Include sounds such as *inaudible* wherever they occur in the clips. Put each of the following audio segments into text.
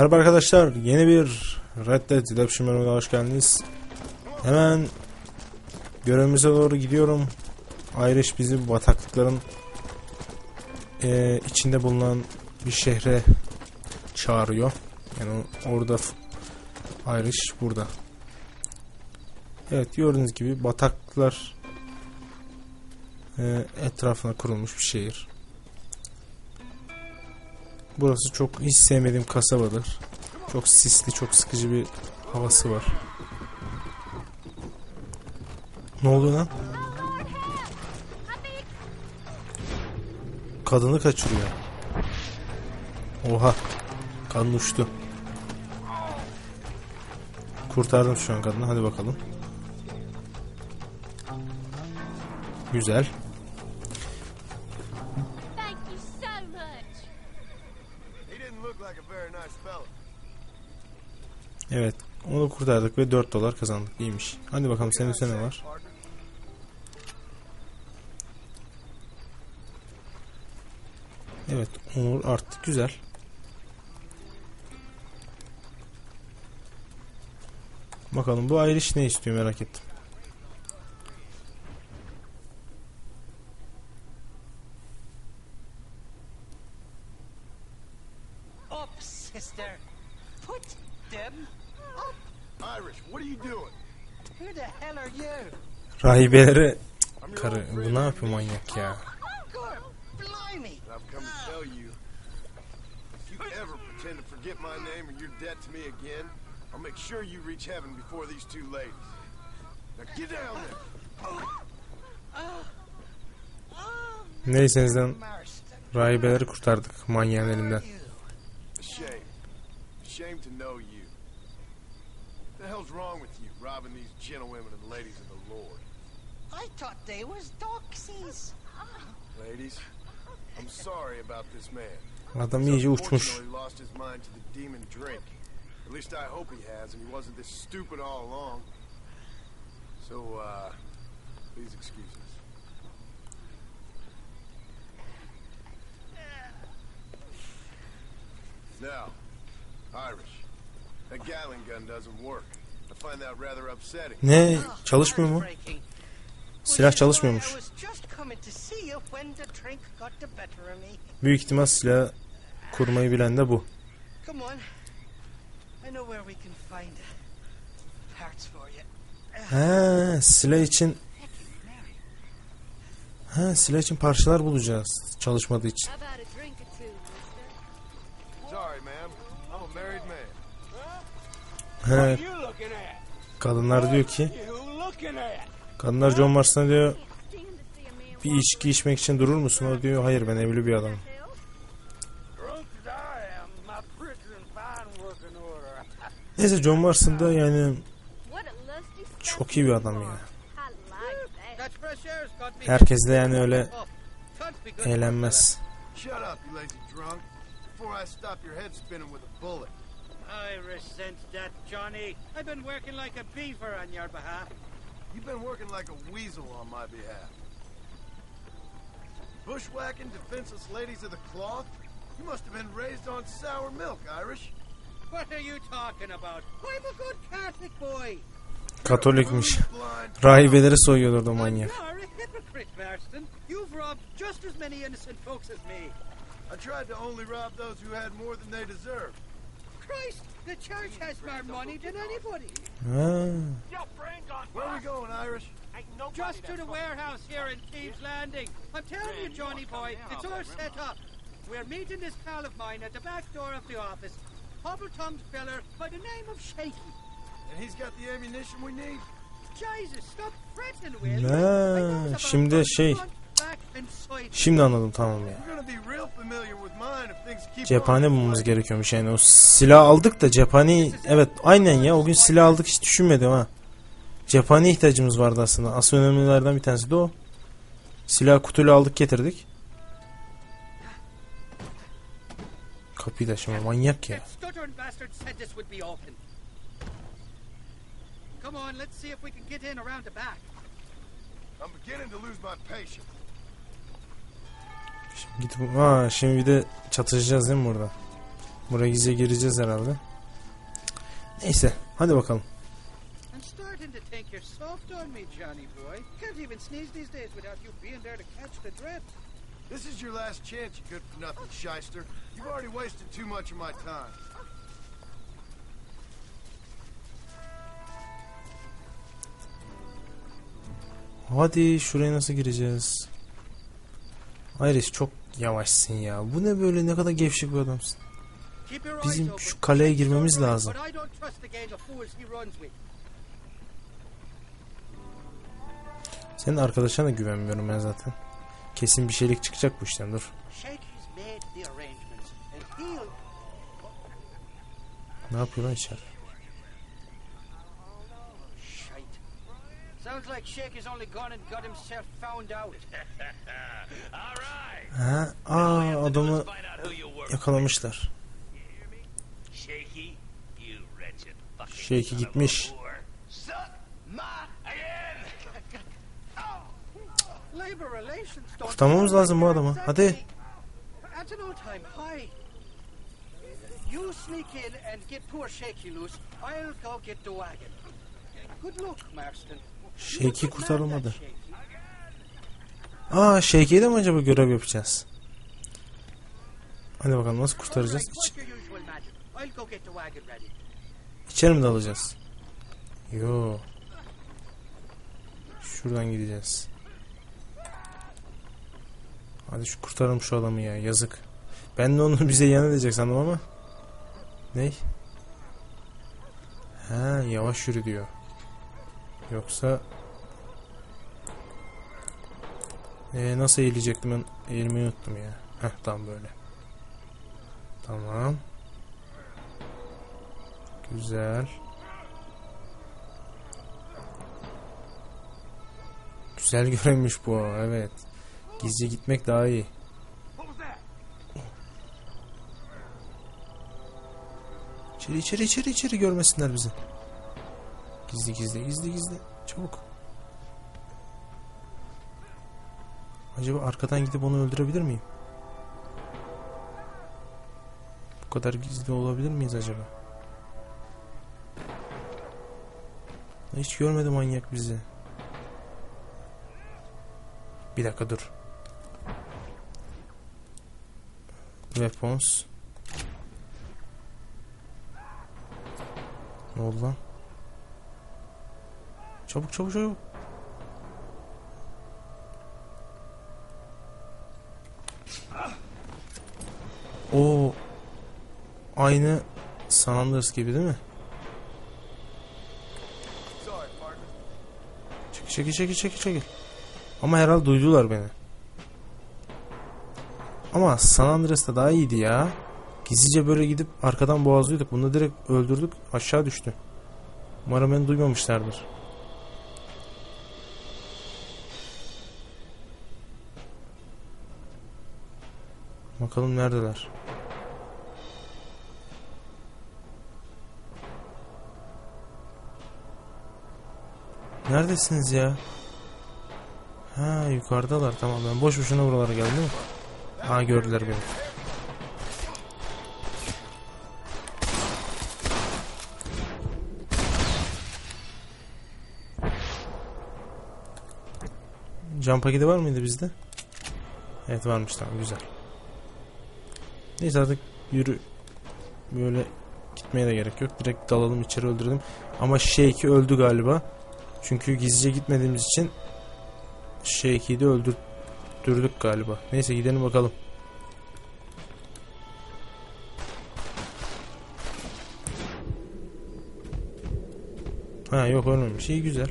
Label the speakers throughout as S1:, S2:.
S1: Merhaba arkadaşlar, yeni bir Red Dead Redemption bölümüne hoş geldiniz. Hemen görevimize doğru gidiyorum. Irish bizi bataklıkların eee, içinde bulunan bir şehre çağırıyor. Yani orada Irish burada. Evet gördüğünüz gibi bataklıklar eee, etrafına kurulmuş bir şehir. Burası çok hiç sevmediğim kasabadır. Çok sisli, çok sıkıcı bir havası var. Ne oldu lan? Kadını kaçırıyor. Oha. Kadın uçtu. Kurtardım şu an kadını. Hadi bakalım. Güzel. Kurtardık ve 4 dolar kazandık. İyiymiş. Hadi bakalım senin üstüne ne var? Evet. Onur arttı. Güzel. Bakalım bu Irish ne istiyor merak ettim. Rahibelere karı bu ne yapıyor manyak ya?
S2: God, blimey.
S3: And I've come to tell you, if you ever pretend to forget my name or your debt to me again, I'll make sure you reach heaven before these two ladies. Now get down there.
S1: Neysenizden
S2: Marston,
S1: rahibeleri kurtardık manyağın elinden.
S3: shame. To know you. The hell's wrong with you, robbing these gentlewomen and ladies of the Lord?
S2: I thought they was doxies.
S3: Ladies, I'm sorry about this man.
S1: Adam
S3: He's
S1: iyice uçmuş.
S3: unfortunately lost his mind to the demon drink. At least I hope he has, and he wasn't this stupid all along. So, uh, please excuse us. Now, Irish, that Gatling gun doesn't work. I find that rather upsetting.
S1: Ne? Çalışmıyor mu? Silah çalışmıyormuş. Büyük ihtimal silah kurmayı bilen de bu. Ha, silah için Ha, silah için parçalar bulacağız çalışmadığı için.
S4: At?
S1: kadınlar diyor ki? Kadınlar John Marston'a diyor bir içki içmek için durur musun? O diyor hayır ben evli bir adamım. Neyse John Marston da yani çok iyi bir adam ya. Herkes de yani öyle eğlenmez.
S3: I
S2: resent that, Johnny. I've been working like a beaver on your behalf.
S3: You've been working like a weasel on my behalf. Bushwhacking defenseless ladies of the cloth? You must have been raised on sour milk, Irish.
S2: What are you talking about? I'm a good Catholic boy.
S1: Katolikmiş.
S3: Blind.
S1: Rahibeleri soyuyordu orada
S2: And
S1: manyak.
S2: you're a hypocrite, Marston. You've robbed just as many innocent folks as me.
S3: I tried to only rob those who had more than they deserved.
S2: Christ, the church has more money than anybody.
S1: Ha,
S4: Your brain gone
S3: Where are we going, Irish?
S2: Just to the warehouse here in Thieves Landing. I'm telling you, Johnny boy, it's all set up. We're meeting this pal of mine at the back door of the office. Hobble-thumbed feller by the name of Shaky.
S3: And he's got the ammunition we need?
S2: Jesus, stop fretting, will ah, you?
S1: Ha,
S2: I
S1: şimdi şey- Şimdi anladım tamam ya. Cephane bulmamız gerekiyormuş yani o silah aldık da cephane evet aynen ya o gün silah aldık hiç düşünmedim ha. Cephane ihtiyacımız vardı aslında. Asıl önemlilerden bir tanesi de o. Silah kutuyla aldık getirdik. Kapıyı da şimdi manyak ya.
S2: Come on, let's see if we can get in around the back.
S3: I'm beginning to lose my patience.
S1: Şimdi gidip Aa, şimdi bir de çatışacağız değil mi burada? Buraya gizlice gireceğiz herhalde. Neyse hadi bakalım.
S3: This is your last chance, you good for nothing shyster. You've already wasted too much of my time.
S1: Hadi şuraya nasıl gireceğiz? Iris çok yavaşsın ya. Bu ne böyle ne kadar gevşek bir adamsın. Bizim şu kaleye girmemiz lazım. Senin arkadaşına da güvenmiyorum ben zaten. Kesin bir şeylik çıkacak bu işten dur. Ne yapıyor lan içeride?
S2: Sounds like Shake has only gone and got himself found out. *laughs*
S4: All right.
S1: Ha? Aa adamı yakalamışlar.
S4: A
S1: gitmiş. *laughs*
S2: don't
S1: Kurtarmamız lazım bu adamı. Hadi.
S2: At an all-time high. You sneak in and get poor Shaky loose. I'll go get the wagon. Good luck, Marston.
S1: Shaky kurtarılmadı. Aa Shaky'ye de mi acaba görev yapacağız? Hadi bakalım nasıl kurtaracağız? İç, içeri mi dalacağız? Yo. Şuradan gideceğiz. Hadi şu kurtaralım şu adamı ya yazık. Ben de onu *laughs* bize yan edecek sandım ama. Ney? Ha yavaş yürü diyor. Yoksa ee, nasıl eğilecektim ben eğilmeyi unuttum ya. Heh tam böyle. Tamam. Güzel. Güzel *laughs* görünmüş bu evet. Gizli gitmek daha iyi. İçeri içeri içeri içeri görmesinler bizi. Gizli gizli gizli gizli. Çabuk. Acaba arkadan gidip onu öldürebilir miyim? Bu kadar gizli olabilir miyiz acaba? Hiç görmedi manyak bizi. Bir dakika dur. Weapons. Ne oldu lan? Çabuk çabuk çabuk. O aynı San Andreas gibi değil mi? Çekil çekil çekil çekil çekil. Ama herhalde duydular beni. Ama San Andreas'ta daha iyiydi ya. Gizlice böyle gidip arkadan boğazlıyorduk. Bunu direkt öldürdük. Aşağı düştü. Umarım beni duymamışlardır. Bakalım neredeler. Neredesiniz ya? Ha yukarıdalar tamam ben boş boşuna buralara geldim değil? Ha gördüler beni. Can paketi var mıydı bizde? Evet varmış tamam güzel. Neyse artık yürü. Böyle gitmeye de gerek yok. Direkt dalalım içeri öldürelim. Ama Shake'i öldü galiba. Çünkü gizlice gitmediğimiz için Shake'i de öldürdük galiba. Neyse gidelim bakalım. Ha yok ölmemiş. İyi güzel.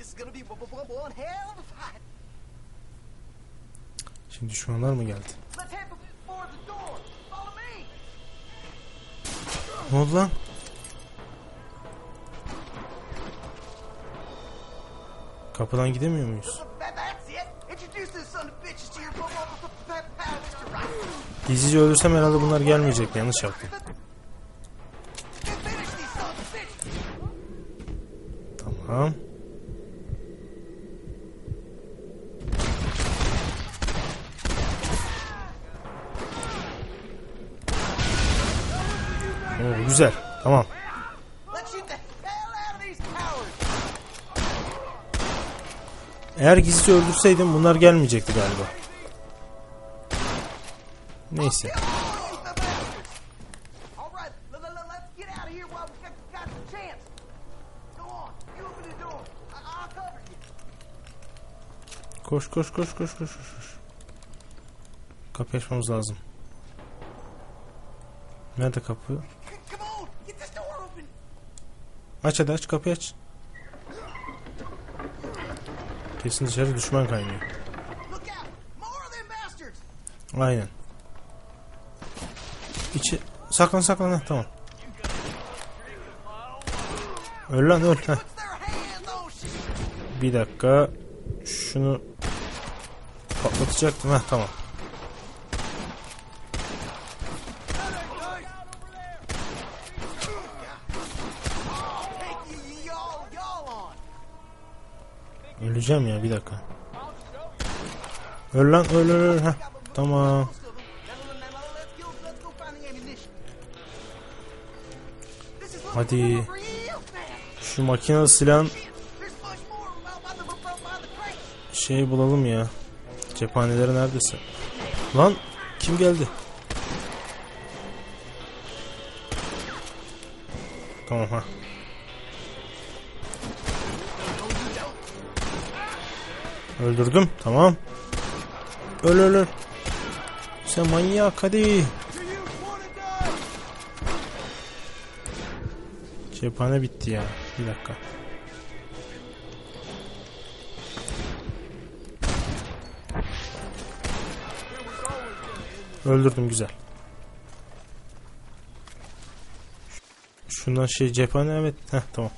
S5: İs gonna be w- w- one hell of a fight.
S1: Şimdi düşmanlar mı geldi? Ne oldu lan?
S5: Pal, Mr. Right.
S1: Gizlice öldürsem herhalde bunlar gelmeyecek. Yanlış yaptım. Tamam. Oo, güzel. Tamam.
S5: Let's shoot the hell out of these cowards.
S1: Eğer gizlice öldürseydim bunlar gelmeyecekti galiba. Neyse.
S5: Kill all these bastards. All right, l- l- l- let's get out of here while we got, got the chance. Go on, you open the door. I- I'll cover you.
S1: Koş koş koş koş koş koş. koş. Kapıyı açmamız lazım. Nerede kapı? Aç hadi aç kapıyı aç. Kesin dışarı düşman kaynıyor. Aynen. İçi saklan saklan heh, tamam. Öl lan öl. Heh.
S5: Shit.
S1: Bir dakika. Şunu patlatacaktım. Heh tamam. Öleceğim ya bir dakika. Öl lan öl öl öl. Heh, tamam. Hadi. Şu makinalı silahın şeyi bulalım ya. Cephaneleri neredeyse. Lan kim geldi? Tamam ha. Öldürdüm. Tamam. Öl öl öl. Sen manyak hadi. Cephane bitti ya. Bir dakika. Öldürdüm güzel. Şundan şey cephane evet. Heh tamam.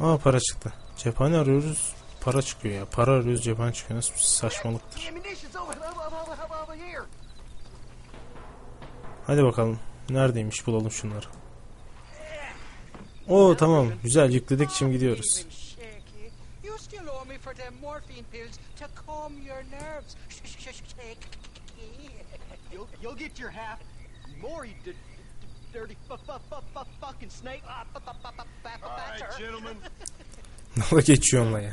S1: Aa para çıktı. Cephane arıyoruz. Para çıkıyor ya. Para arıyoruz cephane çıkıyor. Nasıl saçmalıktır. Hadi bakalım. Neredeymiş bulalım şunları. Oo tamam. Güzel yükledik şimdi gidiyoruz.
S5: Dirty fu- fu- fu- fu- fucking snake. Ah,
S3: All right, gentlemen.
S1: Nala geçiyor onunla ya.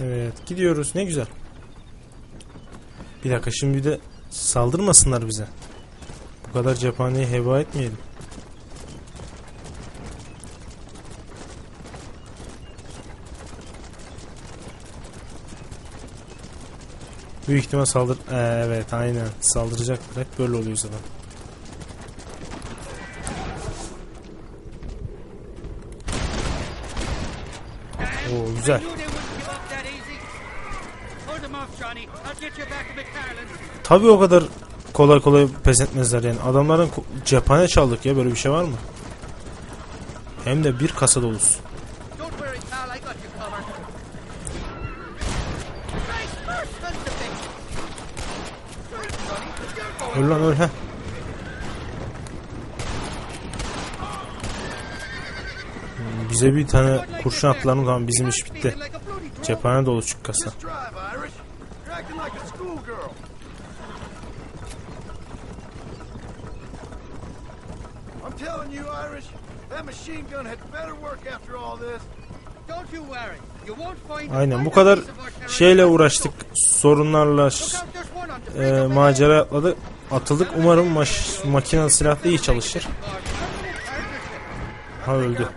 S1: Evet gidiyoruz. Ne güzel. Bir dakika şimdi bir de saldırmasınlar bize. Bu kadar cephaneyi heba etmeyelim. Büyük ihtimal saldır... Ee, evet aynen saldıracaklar. Hep böyle oluyor zaten. Oo güzel. Tabii o kadar kolay kolay pes etmezler yani. Adamların cephane çaldık ya böyle bir şey var mı? Hem de bir kasa dolusu. Öl lan öl heh. Bize bir tane kurşun attılar mı tamam bizim iş bitti. Cephane dolu çık kasa.
S3: Telling you, Irish, that machine gun had better work after all this.
S1: Aynen bu kadar şeyle uğraştık. Sorunlarla e, macera atladık. Atıldık. Umarım maş, makinalı silah iyi çalışır. Ha öldü.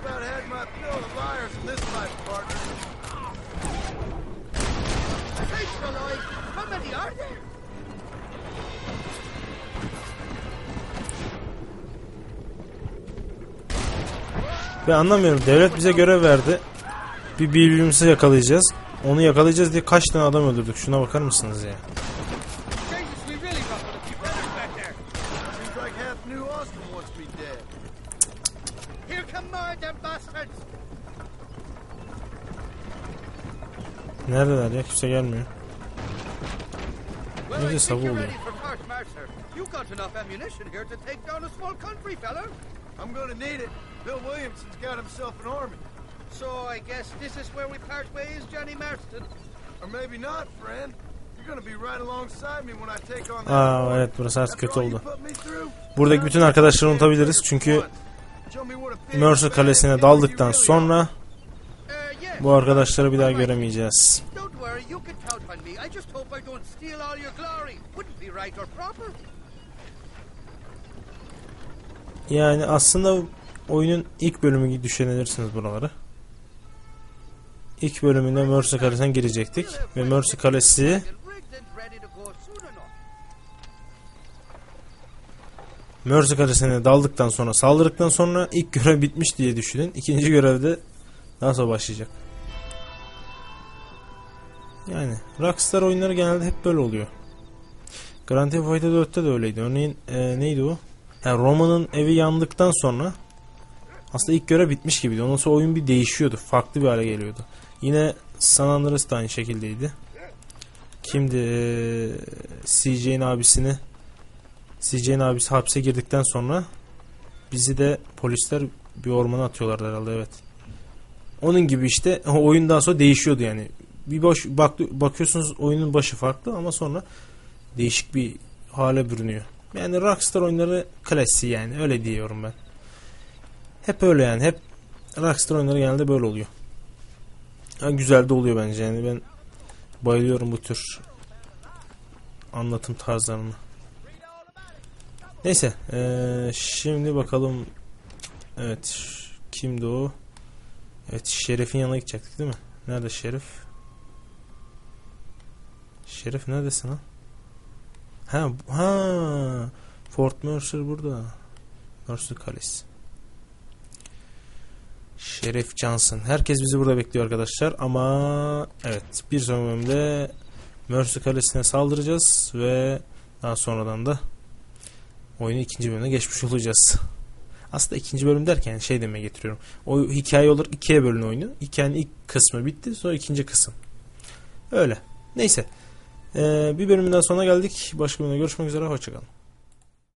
S1: Ve anlamıyorum. Devlet bize görev verdi. bir birbirimizi yakalayacağız. Onu yakalayacağız diye kaç tane adam öldürdük. Şuna bakar mısınız ya?
S2: Jesus, we really ruffled a few feathers back there.
S3: Seems like half New Austin wants me dead.
S2: Here come more of them bastards.
S1: Neredeler ya? Kimse gelmiyor. Neyse,
S2: you're
S1: oluyor.
S2: ready for Fort Mercer. You got enough ammunition here to take down a small country, fella.
S3: I'm gonna need it. Bill Williamson's got himself an army.
S2: So I guess this is where we part ways, Johnny Marston.
S3: Or maybe not, friend. You're gonna be right alongside me when I take on that
S1: Aa evet burası
S3: After
S1: kötü oldu. Buradaki bütün arkadaşları unutabiliriz çünkü Mercer Kalesi'ne daldıktan sonra. Bu arkadaşları bir daha göremeyeceğiz. Yani aslında oyunun ilk bölümü düşünebilirsiniz buraları. İlk bölümünde Mercy Kalesi'ne girecektik ve Mercy Kalesi. Mercy Kalesi'ne daldıktan sonra saldırdıktan sonra ilk görev bitmiş diye düşünün. İkinci görevde sonra başlayacak. Yani Rockstar oyunları genelde hep böyle oluyor. Grand Theft Auto 4'te de öyleydi. Örneğin e, neydi o? Yani Roma'nın evi yandıktan sonra aslında ilk görev bitmiş gibiydi. Ondan sonra oyun bir değişiyordu. Farklı bir hale geliyordu. Yine San Andreas da aynı şekildeydi. Kimdi? E, CJ'nin abisini CJ'nin abisi hapse girdikten sonra bizi de polisler bir ormana atıyorlardı herhalde evet. Onun gibi işte o *laughs* oyun daha sonra değişiyordu yani. Bir baş, bak, bakıyorsunuz oyunun başı farklı ama sonra değişik bir hale bürünüyor. Yani Rockstar oyunları klasiği yani öyle diyorum ben. Hep öyle yani hep Rockstar oyunları genelde böyle oluyor. Ha, güzel de oluyor bence yani ben bayılıyorum bu tür anlatım tarzlarına. Neyse eee, şimdi bakalım evet kimdi o? Evet Şerif'in yanına gidecektik değil mi? Nerede Şerif? Şerif neredesin ha? Ha, ha Fort Mercer burada. Mercer Kalesi. Şerif Johnson. Herkes bizi burada bekliyor arkadaşlar ama evet bir sonraki bölümde Mercer Kalesi'ne saldıracağız ve daha sonradan da oyunu ikinci bölümüne geçmiş olacağız. Aslında ikinci bölüm derken şey demeye getiriyorum. O hikaye olur ikiye bölün oyunu. Hikayenin ilk kısmı bitti sonra ikinci kısım. Öyle. Neyse. Ee, bir bölümün daha sonuna geldik. Başka bölümde görüşmek üzere. Hoşçakalın.